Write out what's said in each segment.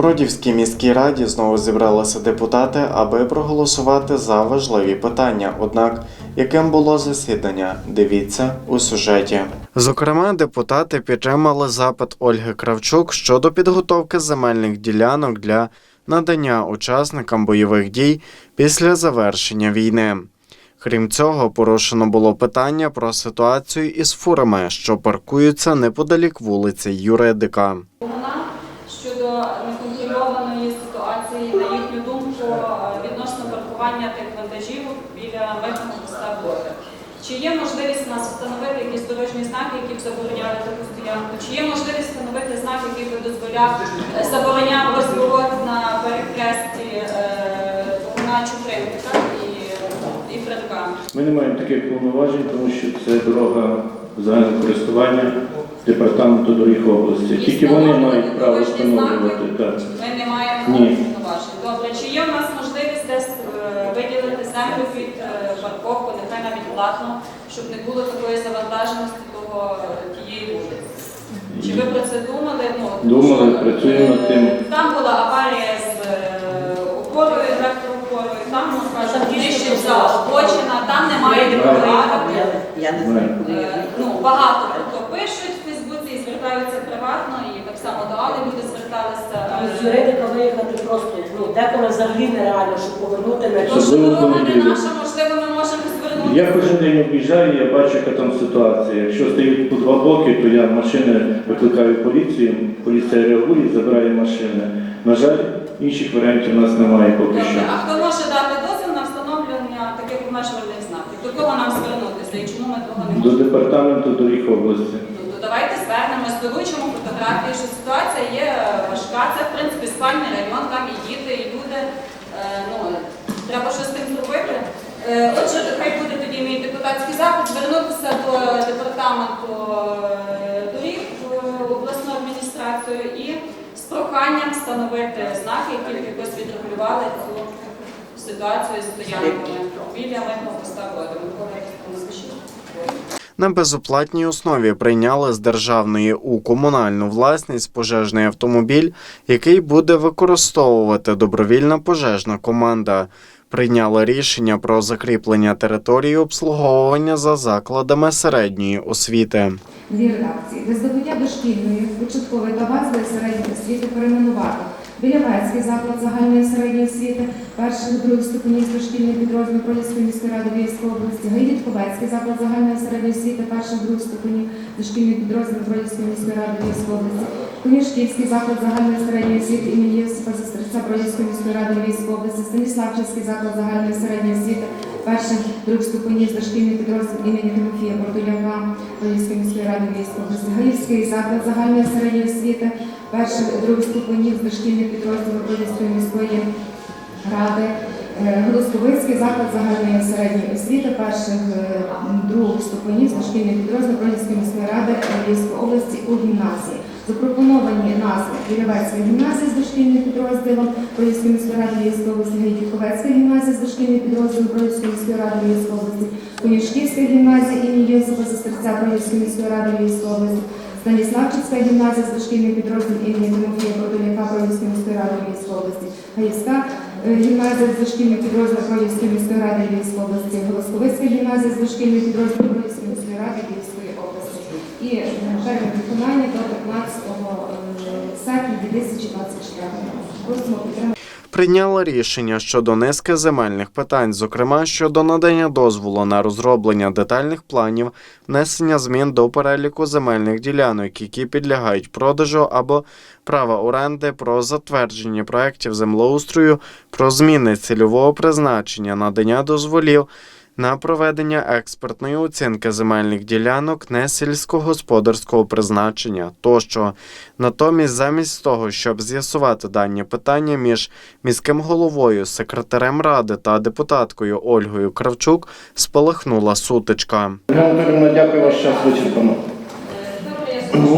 Бродівській міській раді знову зібралися депутати, аби проголосувати за важливі питання. Однак, яким було засідання, дивіться у сюжеті. Зокрема, депутати підтримали запит Ольги Кравчук щодо підготовки земельних ділянок для надання учасникам бойових дій після завершення війни. Крім цього, порушено було питання про ситуацію із фурами, що паркуються неподалік вулиці Юридика. Паркування тих вантажів біля митного поста Броди. Чи є можливість у нас встановити якісь дорожні знаки, які б забороняли таку стоянку? Чи є можливість встановити знак, який би дозволяв е, забороняв розворот на перехресті е, на Чупринки і, і Франка? Ми не маємо таких повноважень, тому що це дорога загального користування департаменту доріг області. Тільки вони мають право встановлювати. Ми не маємо повноважень. Добре, чи є у нас можливість десь землю під е, парковку, нехай навіть платно, щоб не було такої завантаженості того е, тієї вулиці? Чи ви про це думали? Ну, Думали, що, працюємо над тим. е, Там була аварія з е, опорою, електроопорою, там, скажімо, тріщиться обочина, там немає порядок. Я не знаю, Е, Ну, багато хто пишуть в Фейсбуці і звертаються приватно, і так само до Али люди зверталися. З юридика виїхати просто взагалі нереально, щоб повернути на Тому що дорога не наша, можливо, ми можемо звернути. Я кожен день об'їжджаю, я бачу, яка там ситуація. Якщо стоїть по два боки, то я машини викликаю поліцію, поліція реагує, забирає машини. На жаль, інших варіантів у нас немає поки Добре, що. а хто може дати дозвіл на встановлення таких обмежувальних знаків? До кого нам звернутися і чому ми того не До можемо? департаменту доріг області. То давайте фотографії, що ситуація є е, важка. Це, в принципі, спальний район, там і діти, і люди. Е, Ну, треба щось з тим зробити. Е, Отже, хай буде тоді мій депутатський запит, звернутися до департаменту доріг в обласну адміністрацію і з проханням встановити знаки, які якось відрегулювали цю ситуацію з стоянками біля митного поста воду. На безоплатній основі прийняли з державної у комунальну власність пожежний автомобіль, який буде використовувати добровільна пожежна команда. Прийняли рішення про закріплення території обслуговування за закладами середньої освіти. Дві редакції. Для здобуття дошкільної, початкової та базової середньої освіти перейменувати Білявецький заклад загальної середньої освіти, перших других ступенів дошкільний підрозділ Проліської міської ради Львівської області, Гайдітковецький заклад загальної середньої освіти, перших других ступенів дошкільний підрозділ Проліської міської ради Львівської області, Конішківський заклад загальної середньої освіти імені Йосипа Застерця Проліської міської ради Львівської області, Станіславчівський заклад загальної середньої освіти, перших других ступенів дошкільний підрозділ імені Тимофія Портуляка Львівської міської ради Львівської області, Гаївський заклад загальної середньої освіти, перших других ступенів з дошкільних підрозділів Львівської міської ради, е, Голосковицький заклад загальної середньої освіти, перших е, других ступенів з дошкільних підрозділів Львівської міської ради Львівської області у гімназії. Запропоновані назви Білявецька гімназія з дошкільним підрозділом Поліської міської ради Львівської області, Гайдіковецька гімназія з дошкільним підрозділом Поліської міської ради Львівської області, Конюшківська гімназія імені Йосипа Сестерця Поліської міської ради Львівської області, Станіславчицька гімназія з дошкільним підрозділом імені Тимофія Подоляка Поліської міської ради Львівської області, Гаївська е, гімназія з дошкільним підрозділом Поліської міської ради Львівської області, Голосковицька гімназія з дошкільним підрозділом Поліської міської ради Львівської області. І е, термін виконання до 15 серпня 2024 року. Просимо підтримати. Прийняли рішення щодо низки земельних питань, зокрема щодо надання дозволу на розроблення детальних планів, внесення змін до переліку земельних ділянок, які підлягають продажу або права оренди, про затвердження проєктів землеустрою, про зміни цільового призначення, надання дозволів. На проведення експертної оцінки земельних ділянок не сільськогосподарського призначення тощо. Натомість, замість того, щоб з'ясувати дані питання між міським головою, секретарем ради та депутаткою Ольгою Кравчук, спалахнула сутичка. Дякую, ваш час вичерпано.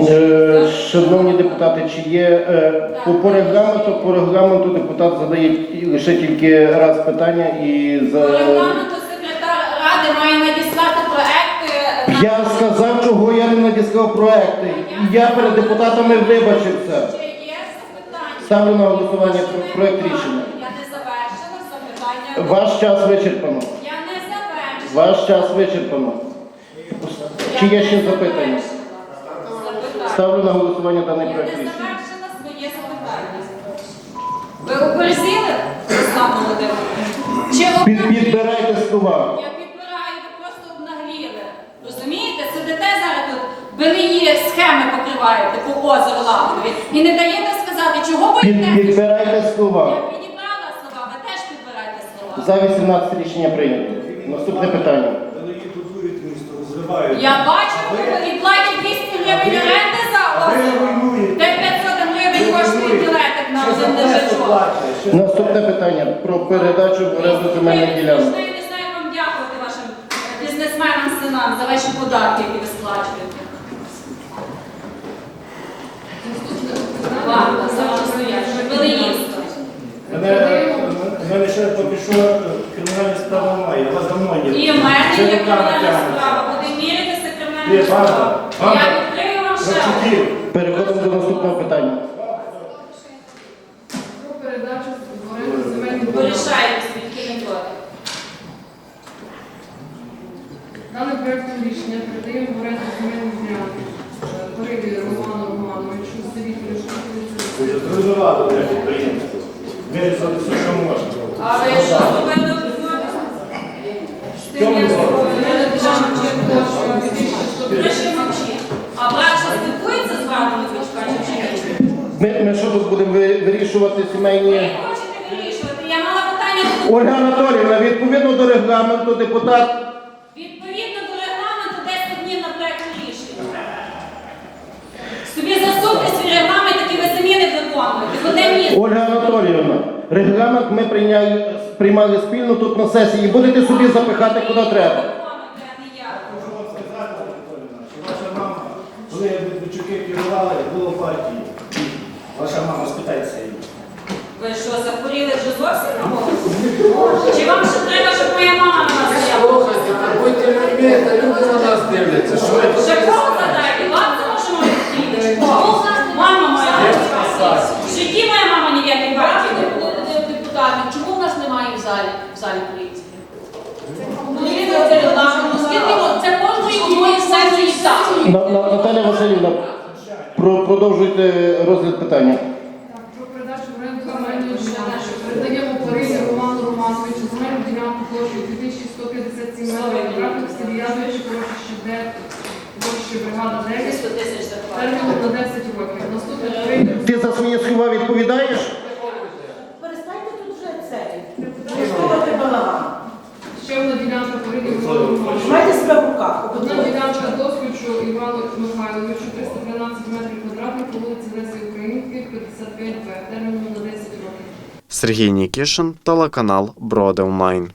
Е, Шановні депутати, чи є е, по, по регламенту, по регламенту депутат задає лише тільки раз питання і По за регламенту секретар ради має надіслати проекти на я сказав, чого проекти. І я перед депутатами вибачився. Чи є запитання? Ставлю на голосування про- проект рішення. Я не завершила запитання. Ваш час вичерпано. Я не завершила. Ваш час вичерпано. Чи є ще запитання? Запитання. Ставлю на голосування даний Я не проект рішення. завершила своє запитання. Ви оберзіли, Руслан Володимирович? Чи Під, обнагліли? підбирайте слова. Я тут, белиї схеми покриваєте по озеру Лагодові і не даєте сказати, чого Під, боїтеся? підбирайте Я слова. підібрала слова, ви теж підбирайте слова. За 18 рішення прийнято. Наступне питання. Будують місто. Я бачу, і платять 200 гривень оренди за ви озеро. руйнуєте. Де 500 гривень коштує білетик на Що за один платять? Що Наступне питання про передачу в оренду земельних ділянок. Я не знаю, вам дякувати вашим бізнесменам синам за ваші податки, які ви сплачуєте. Були їсти. Мене, мене ще поки що кримінальна справа немає, я вас давно є. І в мене є кримінальна справа, буде мірятися кримінальна справа. Я відкрию вам ще. Рачуків. Переходимо до наступного питання. Про передачу в оренду земельних. Порішайте звідки не проти. Даним проектом рішення передаємо в оренду Зруйнували для підприємства. Вирізали все, що можна. А ви що зробили? Чому ви робите? Прошу мовчи. А брат спілкується з вами, Литвичка, чи ні? Ми, ми що тут будемо ви- вирішувати сімейні. Ви хочете вирішувати? Я мала питання Ольга Анатоліївна, відповідно до регламенту, депутат. Відповідно до регламенту 10 днів на проект рішення. Собі засуньте свій регламент, який ви самі не виконуєте. В один місце. Ольга Анатоліївна, регламент ми прийняли, приймали спільно тут на сесії. Будете собі запихати куди треба. Вам сказати, Анатоліївна, що ваша мама, коли Медведчуки керували, було в партії. Ваша мама, спитається її. Ви що, захворіли вже зовсім на голову? Чи вам ще треба, щоб моя мама на вас стояла? Будьте людьми, та люди на нас дивляться. Що ви Ще кого задайте? Ладно, можемо відповідати. Мама моя. В житті моя мама ніяких партій не була. депутатів, чому в нас немає в залі, в залі поліції? Ну, це регламент. Скільки от- це кожної одної сесії так. На- на- Наталя Васильівна, про- продовжуйте розгляд питання. Так, про передачу в оренду земельної ділянки. Передаємо Порибі Роману Романовичу земельну ділянку площею 2157 метрів квадратних в селі Ядовичі, площі Д, площі бригада 9, 100 тисяч зарплати. терміном на 10 років. Наступне прийде Ти за свої слова відповідаєш? Перестаньте тут вже. Влаштовувати балаган. ще одна ділянка Порибі Роману Романовичу. Тримайте себе в руках. Одна ділянка Доскочу Івану Михайловичу, 313 метрів квадратних по вулиці Лесі Українки, 55 Б, терміном на 10 років. Сергій Нікішин, телеканал Броди Онлайн.